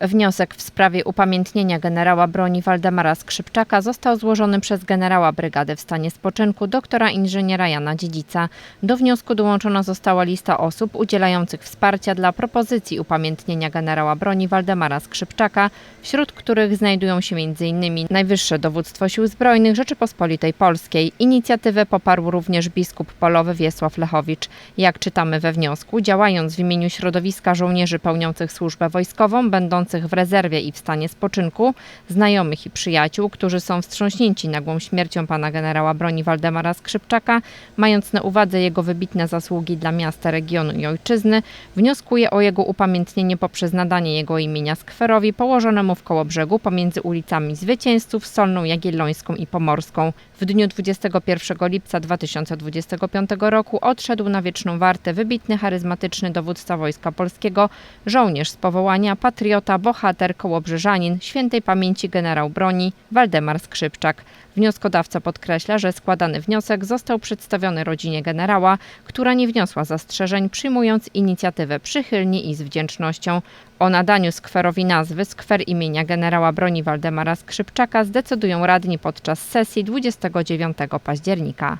Wniosek w sprawie upamiętnienia generała broni Waldemara Skrzypczaka został złożony przez generała brygady w stanie spoczynku doktora inżyniera Jana Dziedzica. Do wniosku dołączona została lista osób udzielających wsparcia dla propozycji upamiętnienia generała broni Waldemara Skrzypczaka, wśród których znajdują się m.in. Najwyższe Dowództwo Sił Zbrojnych Rzeczypospolitej Polskiej. Inicjatywę poparł również biskup polowy Wiesław Lechowicz. Jak czytamy we wniosku, działając w imieniu środowiska żołnierzy pełniących służbę wojskową, w rezerwie i w stanie spoczynku, znajomych i przyjaciół, którzy są wstrząśnięci nagłą śmiercią pana generała broni Waldemara Skrzypczaka, mając na uwadze jego wybitne zasługi dla miasta, regionu i ojczyzny, wnioskuje o jego upamiętnienie poprzez nadanie jego imienia skwerowi położonemu w Kołobrzegu pomiędzy ulicami Zwycięzców, Solną Jagiellońską i Pomorską. W dniu 21 lipca 2025 roku odszedł na wieczną wartę wybitny, charyzmatyczny dowódca Wojska Polskiego, żołnierz z powołania, patriota, bohater, kołobrzeżanin, świętej pamięci generał broni Waldemar Skrzypczak. Wnioskodawca podkreśla, że składany wniosek został przedstawiony rodzinie generała, która nie wniosła zastrzeżeń, przyjmując inicjatywę przychylnie i z wdzięcznością. O nadaniu skwerowi nazwy skwer imienia generała broni Waldemara Skrzypczaka zdecydują radni podczas sesji 29 października.